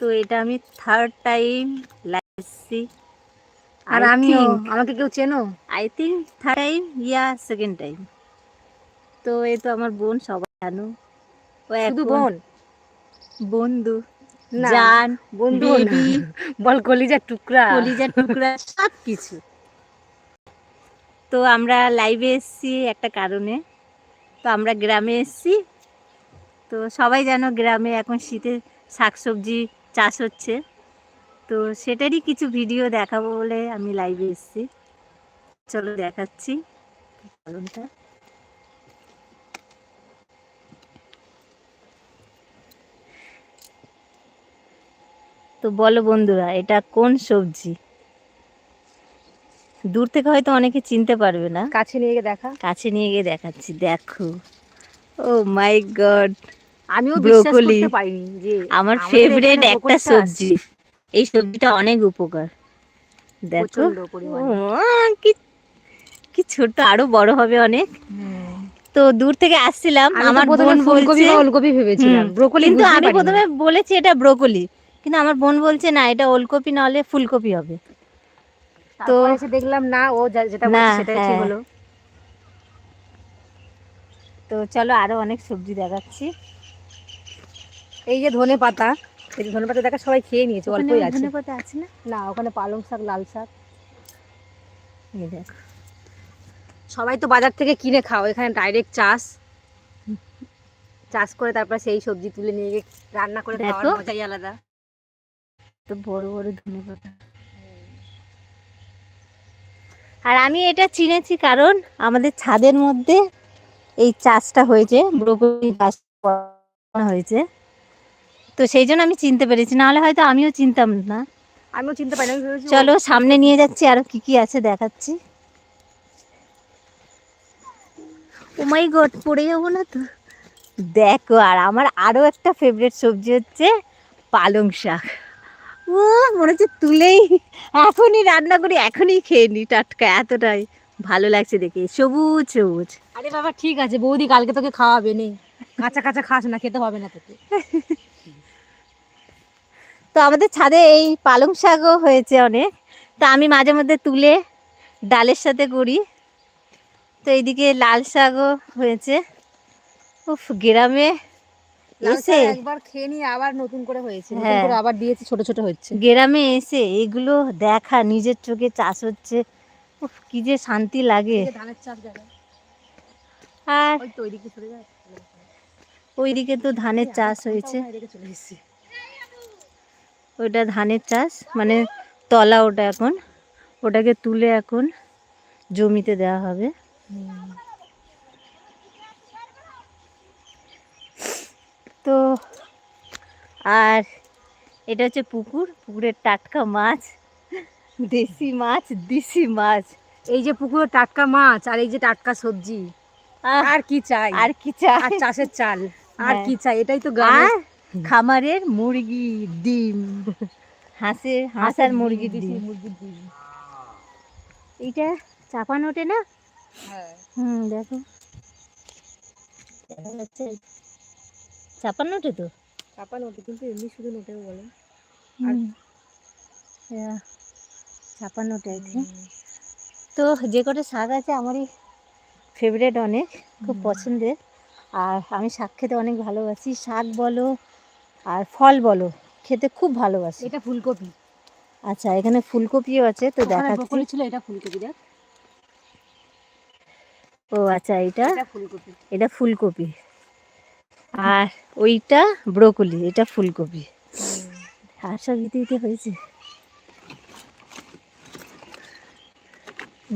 তো এটা আমি থার্ড টাইম লাইসি আর আমি আমাকে কেউ চেনো? I think third time yeah second time তো এই তো আমার বোন সবাই জানো। ও শুধু বোন? বন্ধু। জান বন্ধু বল কলিজার টুকরা। কলিজার টুকরা সব কিছু তো আমরা লাইভে এসেছি একটা কারণে। তো আমরা গ্রামে এসেছি। তো সবাই জানো গ্রামে এখন শীতে শাকসবজি চাষ হচ্ছে। তো সেটারই কিছু ভিডিও দেখাবো বলে আমি লাইভে এসেছি। চলো দেখাচ্ছি কারণটা। তো বলো বন্ধুরা এটা কোন সবজি? দূর থেকে হয়তো অনেকে চিনতে পারবে না। কাছে নিয়ে গিয়ে দেখা। কাছে নিয়ে গিয়ে দেখাচ্ছি দেখো। ও মাই গড আমিও বিশ্বাস করতে পারিনি যে আমার ফেভারিট একটা সবজি। এই সবজিটা অনেক উপকার। দেখো। কি কি ছোট আরও বড় হবে অনেক। তো দূর থেকে আসছিলাম আমার বোন ফুলকপি বলছে বা ওলকপি ভেবেছিলাম। ব্রোকলি কিন্তু আমি প্রথমে বলেছি এটা ব্রোকলি। কিন্তু আমার বোন বলছে না এটা ওলকপি না হলে ফুলকপি হবে। তো দেখলাম না ও যেটা বলছে সেটাই ঠিক হ্যাঁ। হলো। তো চলো আরও অনেক সবজি দেখাচ্ছি। এই যে ধনে পাতা এই ধনে পাতা দেখা সবাই খেয়ে নিয়েছে অল্পই আছে। ধনেপাতা আছে না? না ওখানে পালং শাক লাল শাক। এই দেখো সবাই তো বাজার থেকে কিনে খাও এখানে ডাইরেক্ট চাষ। চাষ করে তারপর সেই সবজি তুলে নিয়ে গিয়ে রান্না করে খাওয়ার। মজাই আলাদা। তো বড় বড় ধনেপাতা আর আমি এটা চিনেছি কারণ আমাদের ছাদের মধ্যে এই চাষটা হয়েছে ব্রোকলি চাষ করা হয়েছে। তো সেই জন্য আমি চিনতে পেরেছি। নাহলে হয়তো আমিও চিনতাম না। আমিও চিনতে পারি চলো সামনে নিয়ে যাচ্ছি আরও কি কি আছে দেখাচ্ছি। ও মাই গড পড়ে যাব না তো? দেখো আর আমার আরও একটা ফেভারিট সবজি হচ্ছে পালং শাক। ও মনে হচ্ছে তুলেই এখনই রান্না করি এখনই খেয়ে নি টাটকা এতটাই ভালো লাগছে দেখে। সবুজ সবুজ। আরে বাবা ঠিক আছে বৌদি কালকে তোকে খাওয়াবে নে। কাঁচা কাঁচা খাস না খেতে হবে না তোকে। তো আমাদের ছাদে এই পালং শাকও হয়েছে অনেক। তো আমি মাঝে মধ্যে তুলে ডালের সাথে করি। তো এইদিকে লাল শাকও হয়েছে। উফ গ্রামে এসে একবার খেয়ে নিয়ে আবার নতুন করে হয়েছে হ্যাঁ। করে আবার দিয়েছে ছোট ছোট হচ্ছে। গ্রামে এসে এগুলো দেখা নিজের চোখে চাষ হচ্ছে। উফ কি যে শান্তি লাগে। ধানের চাষ আর ওইদিকে তো ধানের চাষ হয়েছে। ওইটা ধানের চাষ মানে তলা ওটা এখন। ওটাকে তুলে এখন জমিতে দেওয়া হবে। তো আর এটা হচ্ছে পুকুর। পুকুরের টাটকা মাছ দেশি মাছ দেশি মাছ। এই যে পুকুরে টাটকা মাছ আর এই যে টাটকা সবজি। আর কি চাই? আর কি চাই? আর চাষের চাল। আর হ্যাঁ। কি চাই? এটাই তো গ্রামের খামারের মুরগি ডিম। হাঁসের হাঁস আর মুরগির ডিম। মুরগির ডিম। এইটা চাপান ওঠে না? হ্যাঁ। হুম দেখো। যাচ্ছে চাপান ওঠে তো? চাপা নোটে কিন্তু এমনি শুধু নোটেও বলে। চাপান ওঠে তো যে কটা শাক আছে আমারই ফেভারেট অনেক খুব পছন্দের। আর আমি শাক খেতে অনেক ভালোবাসি। শাক বলো আর ফল বলো খেতে খুব ভালোবাসি। এটা ফুলকপি। আচ্ছা এখানে ফুলকপিও আছে তো ব্রোকলি ছিল এটা ফুলকপি দেখ। ও আচ্ছা এটা? এটা ফুলকপি। এটা ফুলকপি। আর ওইটা ব্রোকলি এটা ফুলকপি। আর সব ইতে ইতে হয়েছে।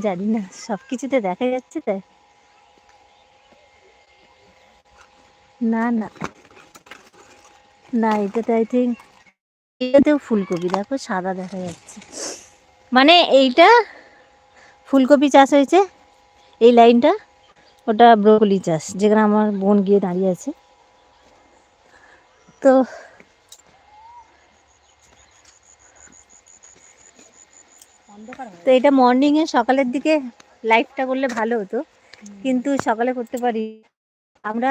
জানি না সব কিছুতে দেখা যাচ্ছে তাই। না না। না, এটাতে আই থিঙ্ক এটাতেও ফুলকপি। দেখো, সাদা দেখা যাচ্ছে। মানে এইটা ফুলকপি চাষ হয়েছে, এই লাইনটা, ওটা ব্রোকলি চাষ, যেখানে আমার বোন গিয়ে দাঁড়িয়ে আছে। তো তো এটা মর্নিংয়ে সকালের দিকে লাইটটা করলে ভালো হতো। কিন্তু সকালে করতে পারি আমরা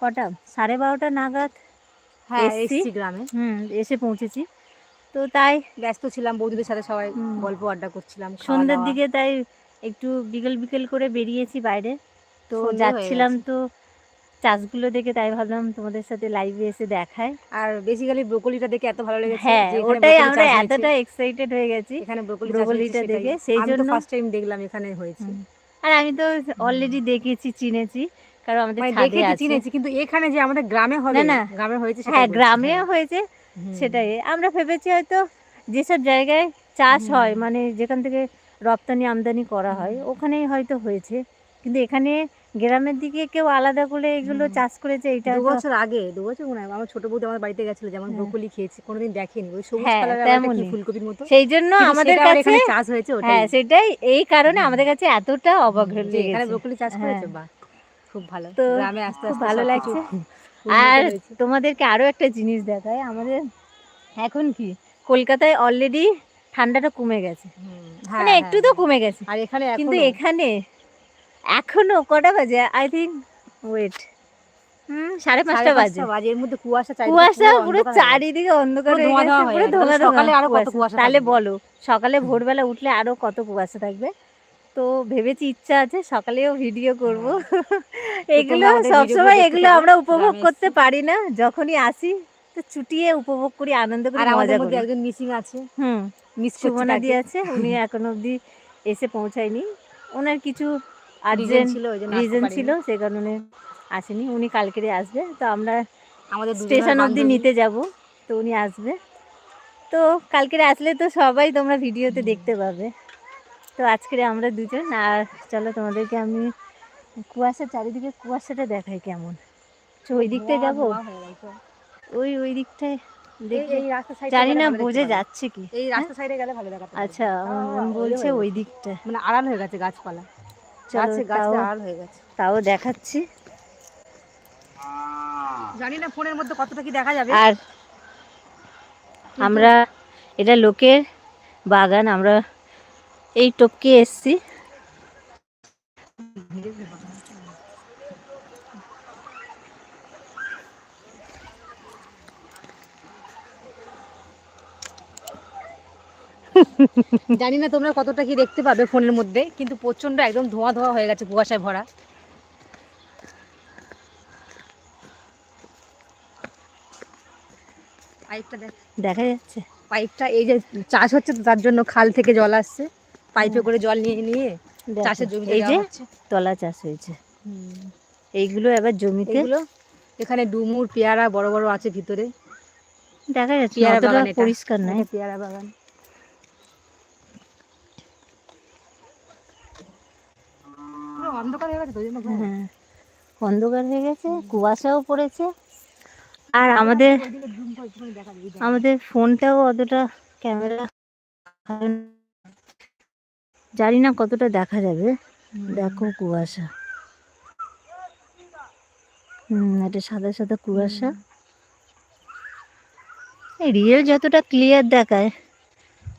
কটা? সাড়ে বারোটা নাগাদ হ্যাঁ এসছি। গ্রামে। হুম এসে পৌঁছেছি। তো তাই ব্যস্ত ছিলাম বৌদিদের সাথে সবাই গল্প আড্ডা করছিলাম সন্ধ্যের। দিকে তাই একটু বিকেল বিকেল করে বেরিয়েছি বাইরে। তো যাচ্ছিলাম তো চাষগুলো দেখে তাই ভাবলাম তোমাদের সাথে লাইভে এসে দেখায়। আর বেসিক্যালি ব্রোকলিটা দেখে এত ভালো লেগেছে হ্যাঁ ওটাই আমরা এতটা এক্সাইটেড হয়ে গেছি এখানে ব্রোকলি ব্রোকলিটা দেখে, সেই জন্য- ফার্স্ট টাইম দেখলাম এখানে হয়েছে। আর আমি তো অলরেডি দেখেছি চিনেছি। কারণ আমাদের মানে ছাদে আছে। চিনেছি কিন্তু এখানে যে আমাদের গ্রামে হবে না। গ্রামে হয়েছে হ্যাঁ হ্যাঁ। হয়েছে সেটাই। আমরা ভেবেছি হয়তো যেসব জায়গায় চাষ হয় মানে যেখান থেকে রপ্তানি আমদানি করা হয় ওখানেই হয়তো হয়েছে। কিন্তু এখানে গ্রামের দিকে কেউ আলাদা করে এগুলো চাষ করেছে এটা দু বছর আগে দু বছর মনে হয় আমার ছোট বৌদি আমার বাড়িতে গেছিল যেমন হ্যাঁ। ব্রোকলি খেয়েছি কোনোদিন দেখেনি। ওই সবুজ হ্যাঁ, কালারের ফুলকপির মতো। সেই জন্য আমাদের কাছে চাষ হয়েছে ওটাই। হ্যাঁ সেটাই। এই কারণে আমাদের কাছে এতটা অবাক লেগেছে এখানে ব্রোকলি চাষ করেছে হ্যাঁ। খুব ভালো। তো গ্রামে আস্তে আস্তে ভালো লাগছে। আর তোমাদেরকে আরও একটা জিনিস দেখায় আমাদের এখন কি কলকাতায় অলরেডি ঠান্ডাটা কমে গেছে। মানে হ্যাঁ, একটু হ্যাঁ, তো। কমে গেছে। আর এখানে কিন্তু এখনো- এখানে কটা বাজে? আই থিঙ্ক ওয়েট হুম সাড়ে পাঁচটা বাজে। বাজে এর মধ্যে কুয়াশা কুয়াশা পুরো পুরো অন্ধকার গেছে। চারিদিকে অন্ধকার হয়ে গেছে পুরো ধোঁয়া তাহলে ধোঁয়া আরও কত কুয়াশা। কুয়াশা তাহলে বলো সকালে ভোরবেলা উঠলে আরও কত কুয়াশা থাকবে? তো ভেবেছি ইচ্ছা আছে সকালেও ভিডিও করব। এগুলো সবসময় এগুলো আমরা উপভোগ করতে পারি না যখনই আসি তো চুটিয়ে উপভোগ করি আনন্দ করি আমাদের মজা মধ্যে করি। একজন মিসিং আছে হুম মিস সুমনাদি আছে উনি এখনও অবধি এসে পৌঁছায়নি। ওনার কিছু রিজন আর্জেন্ট রিজন ছিল সে কারণে আসেনি। উনি কালকেরে আসবে তো আমরা আমাদের স্টেশন অবধি নিতে যাব তো উনি আসবে। তো কালকের আসলে তো সবাই তোমরা ভিডিওতে দেখতে পাবে। তো আজকে আমরা দুজন আর চলো তোমাদেরকে আমি কুয়াশা চারিদিকে কুয়াশাটা দেখাই কেমন। তো ওই দিকটায় যাব? হয়ে। ওই ওই দিকটায় জানি না বোঝা। যাচ্ছে কি। এই রাস্তা সাইডে গেলে ভালো দেখাতে আচ্ছা বলছে ওই। দিকটা। মানে আড়াল হয়ে গেছে গাছপালা। চলো গাছে গাছে তাও আড়াল হয়ে গেছে। তাও দেখাচ্ছি। জানি না ফোনের মধ্যে কতটা কি দেখা যাবে। আর আমরা এটা লোকের বাগান আমরা এই টপকে এসছি। জানি না তোমরা কতটা কি দেখতে পাবে ফোনের মধ্যে কিন্তু প্রচণ্ড একদম ধোঁয়া ধোঁয়া হয়ে গেছে কুয়াশায় ভরা। পাইপটা দেখা যাচ্ছে। পাইপটা এই যে চাষ হচ্ছে তো তার জন্য খাল থেকে জল আসছে। পাইপে করে জল নিয়ে নিয়ে চাষের জমিতে এই যে তলা চাষ হয়েছে। এইগুলো এবার জমিতে এখানে ডুমুর পেয়ারা বড় বড় আছে ভিতরে। দেখা যাচ্ছে পেয়ারা বাগান পরিষ্কার নাই। পেয়ারা বাগান। অন্ধকার হয়ে গেছে অন্ধকার হয়ে গেছে কুয়াশাও পড়েছে। আর আমাদের। আমাদের ফোনটাও অতটা ক্যামেরা জানি না কতটা দেখা যাবে। দেখো কুয়াশা। হুম, এটা সাদা সাদা কুয়াশা। রিয়েল যতটা ক্লিয়ার দেখায়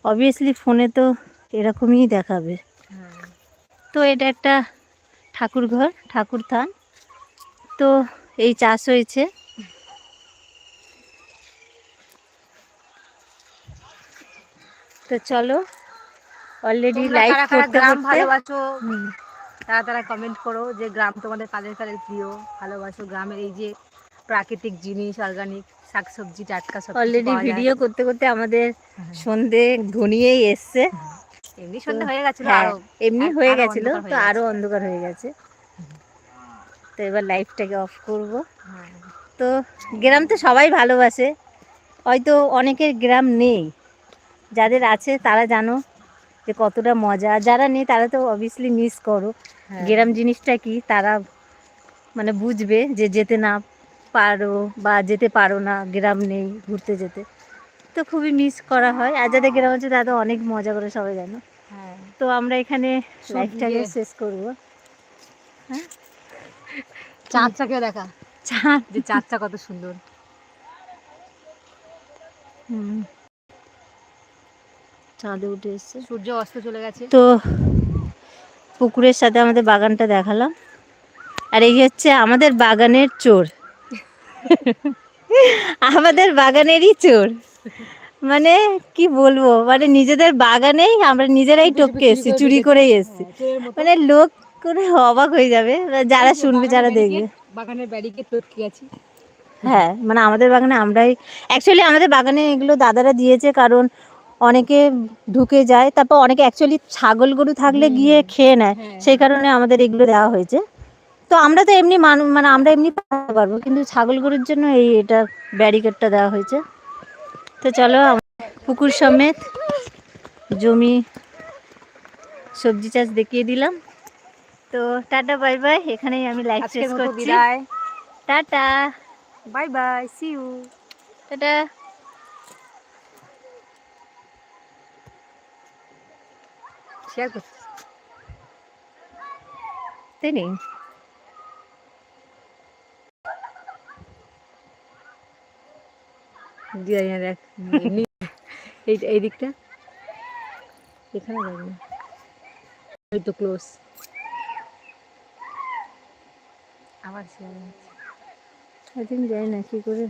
অবভিয়াসলি ফোনে তো এরকমই দেখাবে। তো এটা একটা ঠাকুর ঘর, ঠাকুর থান। তো এই চাষ হয়েছে। তো চলো অলরেডি লাইভ কারা কারা করতে গ্রাম ভালোবাসো তারা তারা কমেন্ট করো যে গ্রাম তোমাদের কাদের কাদের প্রিয় ভালোবাসো। গ্রামের এই যে প্রাকৃতিক জিনিস অর্গানিক শাকসবজি টাটকা সব অলরেডি ভিডিও করতে করতে আমাদের সন্ধে ঘনিয়েই এসছে। এমনি সন্ধ্যা হয়ে গেছিল হ্যাঁ এমনি হয়ে গেছিল তো আরও অন্ধকার হয়ে গেছে। তো এবার লাইভটাকে অফ করব। তো গ্রাম তো সবাই ভালোবাসে। হয়তো অনেকের গ্রাম নেই। যাদের আছে তারা জানো। যে কতটা মজা। যারা নেই তারা তো অবভিয়াসলি মিস করো। হ্যাঁ। গ্রাম জিনিসটা কি তারা মানে বুঝবে যে যেতে না পারো বা যেতে পারো না গ্রাম নেই ঘুরতে যেতে। তো খুবই মিস করা হয়। আর যাদের গ্রাম আছে তারা তো অনেক মজা করে সবাই জানো। হ্যাঁ। তো আমরা এখানে লাইফটাকে শেষ করব। চাঁদটাকেও দেখা। চাঁদ। যে চাঁদটা কত সুন্দর। হুম। চাঁদে উঠে এসছে। সূর্য অস্ত চলে গেছে। তো পুকুরের সাথে আমাদের বাগানটা দেখালাম। আর এই হচ্ছে আমাদের বাগানের চোর। আমাদের বাগানেরই চোর। মানে কি বলব? মানে নিজেদের বাগানেই আমরা নিজেরাই টপকে এসেছি চুরি করেই এসেছি। মানে লোক করে অবাক হয়ে যাবে। যারা শুনবে যারা দেখবে। বাগানের ব্যারিকেড লটকে গেছি। হ্যাঁ মানে আমাদের বাগানে আমরাই অ্যাকচুয়ালি আমাদের বাগানে এগুলো দাদারা দিয়েছে কারণ অনেকে ঢুকে যায় তারপর অনেকে অ্যাকচুয়ালি ছাগল গরু থাকলে গিয়ে খেয়ে নেয়। হ্যাঁ। সেই কারণে আমাদের এগুলো দেওয়া হয়েছে। তো আমরা তো এমনি মানু আমরা এমনি পারব কিন্তু ছাগল গরুর জন্য এই এটা ব্যারিকেডটা দেওয়া হয়েছে। তো চলো পুকুর সমেত জমি সবজি চাষ দেখিয়ে দিলাম। তো টাটা বাই বাই এখানেই আমি লাইভ আজকের শেষ করছি। Tata. Bye bye see you tata. Share করছি তাই দেখ এই এই দিকটা। এখানে লাগবে এই তো ক্লোজ আবার শেয়ার একদিন যাই না, কি করে?